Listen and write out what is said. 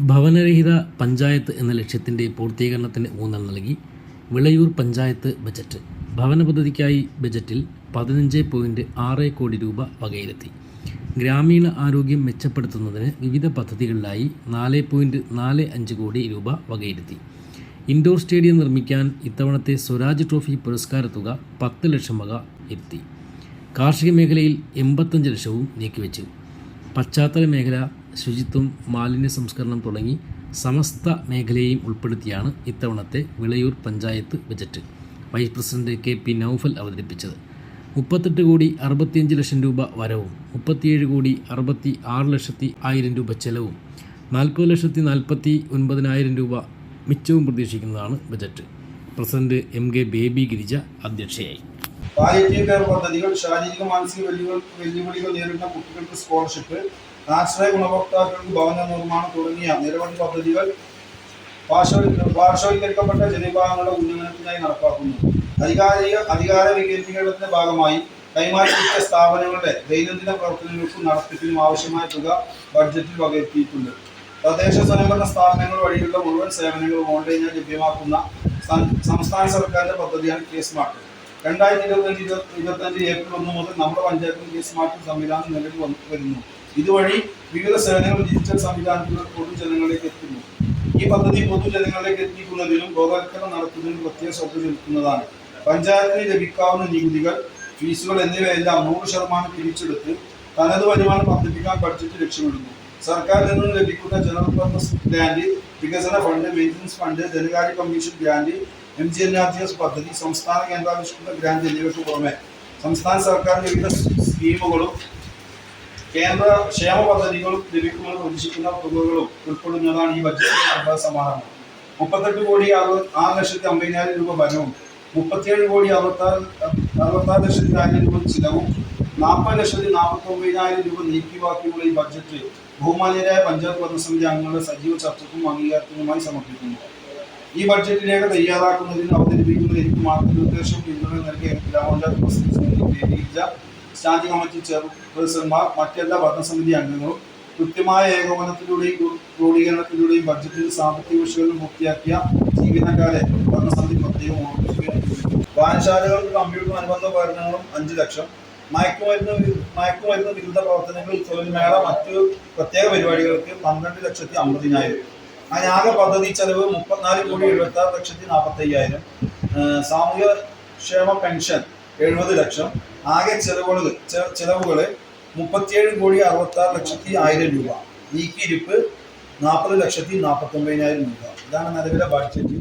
ഭവനരഹിത പഞ്ചായത്ത് എന്ന ലക്ഷ്യത്തിന്റെ പൂർത്തീകരണത്തിന് ഊന്നൽ നൽകി. വിളയൂർ പഞ്ചായത്ത് ബജറ്റ്. ഭവന പദ്ധതിക്കായി ബജറ്റിൽ പതിനഞ്ച് പോയിന്റ് ആറ് കോടി രൂപ വകയിരുത്തി. ഗ്രാമീണ ആരോഗ്യം മെച്ചപ്പെടുത്തുന്നതിന് വിവിധ പദ്ധതികളിലായി നാല് പോയിന്റ് നാല് അഞ്ച് കോടി രൂപ വകയിരുത്തി. ഇൻഡോർ സ്റ്റേഡിയം നിർമ്മിക്കാൻ ഇത്തവണത്തെ സ്വരാജ് ട്രോഫി പുരസ്കാര തുക പത്ത് ലക്ഷം വക എത്തി കാർഷിക മേഖലയിൽ എൺപത്തഞ്ച് ലക്ഷവും നീക്കിവെച്ചു. പശ്ചാത്തല മേഖല ശുചിത്വം മാലിന്യ സംസ്കരണം തുടങ്ങി സമസ്ത മേഖലയെയും ഉൾപ്പെടുത്തിയാണ് ഇത്തവണത്തെ Vilayur panchayat budget. Vice president K P Naufal അവതരിപ്പിച്ചത്. മുപ്പത്തെട്ട് കോടി അറുപത്തിയഞ്ച് ലക്ഷം രൂപ വരവും മുപ്പത്തിയേഴ് കോടി അറുപത്തി ആറ് ലക്ഷത്തി ആയിരം രൂപ ചെലവും നാൽപ്പത് ലക്ഷത്തി നാൽപ്പത്തി ഒൻപതിനായിരം രൂപ മിച്ചവും പ്രതീക്ഷിക്കുന്നതാണ് budget. President M K Baby Girija അധ്യക്ഷയായി. പദ്ധതികൾ ശാരീരിക മാനസിക വെല്ലുവിളികൾ നേരിടുന്ന കുട്ടികൾക്ക് സ്കോളർഷിപ്പ് ആശ്രയ ഗുണഭോക്താക്കൾക്ക് ഭവന നിർമ്മാണം തുടങ്ങിയ നിരവധി പദ്ധതികൾ പാർശ്വ- പാർശ്വവൽക്കരിക്കപ്പെട്ട ജനവിഭാഗങ്ങളുടെ ഉന്നമനത്തിനായി നടപ്പാക്കുന്നു. അധികാരിക അധികാര വികേന്ദ്രീകരണത്തിന്റെ ഭാഗമായി കൈമാറിയ സ്ഥാപനങ്ങളുടെ ദൈനംദിന പ്രവർത്തനങ്ങൾക്കും നടത്തിപ്പിനും ആവശ്യമായ തുക ബഡ്ജറ്റിൽ വകയിരുത്തിയിട്ടുണ്ട്. തദ്ദേശ സ്വയംഭരണ സ്ഥാപനങ്ങൾ വഴിയുള്ള മുഴുവൻ സേവനങ്ങളും ഓൺലൈനായി ലഭ്യമാക്കുന്ന സംസ്ഥാന സർക്കാരിന്റെ പദ്ധതിയാണ് കെ സ്മാർട്ട്. രണ്ടായിരത്തി ഇരുപത്തഞ്ച് ഇരുപത്തി ഇരുപത്തഞ്ച് ഏപ്രിൽ ഒന്ന് മുതൽ നമ്മുടെ പഞ്ചായത്തിൽ ഈ സ്മാർട്ട് സംവിധാനം നിലവിൽ വരുന്നു. ഇതുവഴി വിവിധ സേവനങ്ങൾ ഡിജിറ്റൽ സംവിധാനത്തിലൂടെ പൊതുജനങ്ങളിലേക്ക് എത്തുന്നു. ഈ പദ്ധതി പൊതുജനങ്ങളിലേക്ക് എത്തിക്കുന്നതിനും ബോധവൽക്കരണം നടത്തുന്നതിനും പ്രത്യേക ശ്രദ്ധ ചെലുത്തുന്നതാണ്. പഞ്ചായത്തിന് ലഭിക്കാവുന്ന നികുതികൾ ഫീസുകൾ എന്നിവയെല്ലാം നൂറ് ശതമാനം പിരിച്ചെടുത്ത് തനത് വരുമാനം വർദ്ധിപ്പിക്കാൻ ബഡ്ജറ്റ് ലക്ഷ്യമിടുന്നു. സർക്കാരിൽ നിന്നും ലഭിക്കുന്ന ജനറൽ പർപ്പസ് ഗ്രാൻഡ് വികസന ഫണ്ട് മെയിന്റനൻസ് ഫണ്ട് ധനകാര്യ commission grant M G N R G S പദ്ധതി സംസ്ഥാന കേന്ദ്രാവിഷ്കൃത ഗ്രാന്റ് എന്നിവയ്ക്ക് പുറമെ സംസ്ഥാന സർക്കാരിന്റെ വിവിധ സ്കീമുകളും കേന്ദ്ര ക്ഷേമ പദ്ധതികളും ലഭിക്കുമെന്ന് പ്രതീക്ഷിക്കുന്ന തുകകളും ഉൾപ്പെടുന്നതാണ് ഈ ബഡ്ജറ്റിലെ നിർഭയ സമാഹരണം മുപ്പത്തെട്ട് കോടി അറുപത് ആറ് ലക്ഷത്തി അമ്പതിനായിരം രൂപ വരവും. മുപ്പത്തിയേഴ് കോടി അറുപത്താറ് അറുപത്താറ് ലക്ഷത്തി രൂപ ചിലവും. നാൽപ്പത് ലക്ഷത്തി നാൽപ്പത്തി ഒമ്പതിനായിരം രൂപ നീക്കി ബാക്കിയുള്ള ഈ ബഡ്ജറ്റ് ബഹുമാന്യരായ പഞ്ചായത്ത് ഭരണസമിതി അംഗങ്ങളുടെ സജീവ ചർച്ചയ്ക്കും അംഗീകാരത്തിനുമായി സമർപ്പിക്കുന്നു. ഈ ബഡ്ജറ്റ് രേഖ തയ്യാറാക്കുന്നതിന് അവതരിപ്പിക്കുന്ന എനിക്ക് മാർഗനിർദ്ദേശവും പിന്തുണ നൽകിയ ഗ്രാമപഞ്ചായത്ത് പ്രസിഡന്റ് ഗിരിജ സ്റ്റാൻഡിംഗ് കമ്മിറ്റി ചെയർപേഴ്സൺമാർ മറ്റെല്ലാ ഭരണസമിതി അംഗങ്ങളും കൃത്യമായ ഏകോപനത്തിലൂടെയും ക്രോ- ക്രോഡീകരണത്തിലൂടെയും ബഡ്ജറ്റിൽ സാമ്പത്തിക വിഷയങ്ങൾ പൂർത്തിയാക്കിയ ജീവനക്കാരെ ഭരണസമിതി പ്രത്യേകം ഓർമ്മിപ്പിക്കുന്നു വായനശാലകൾക്ക് കമ്പ്യൂട്ടർ അനുബന്ധ ഉപകരണങ്ങളും അഞ്ച് ലക്ഷം. മയക്കുമരുന്ന് മയക്കുമരുന്ന് വിരുദ്ധ പ്രവർത്തനങ്ങൾ തൊഴിൽമേള മറ്റു പ്രത്യേക പരിപാടികൾക്ക് പന്ത്രണ്ട് ലക്ഷത്തി അമ്പതിനായിരം. അങ്ങനെ ആകെ പദ്ധതി ചെലവ് മുപ്പത്തിനാല് കോടി എഴുപത്തി ആറ് ലക്ഷത്തി നാൽപ്പത്തി അയ്യായിരം സാമൂഹ്യ ക്ഷേമ പെൻഷൻ എഴുപത് ലക്ഷം. ആകെ ചെലവുകൾ ചെലവുകൾ മുപ്പത്തിയേഴ് കോടി അറുപത്തി ആറ് ലക്ഷത്തി ആയിരം രൂപ. നീക്കിയിരിപ്പ് നാൽപ്പത് ലക്ഷത്തി നാൽപ്പത്തി ഒമ്പതിനായിരം രൂപ. ഇതാണ് നിലവിലെ ബഡ്ജറ്റ്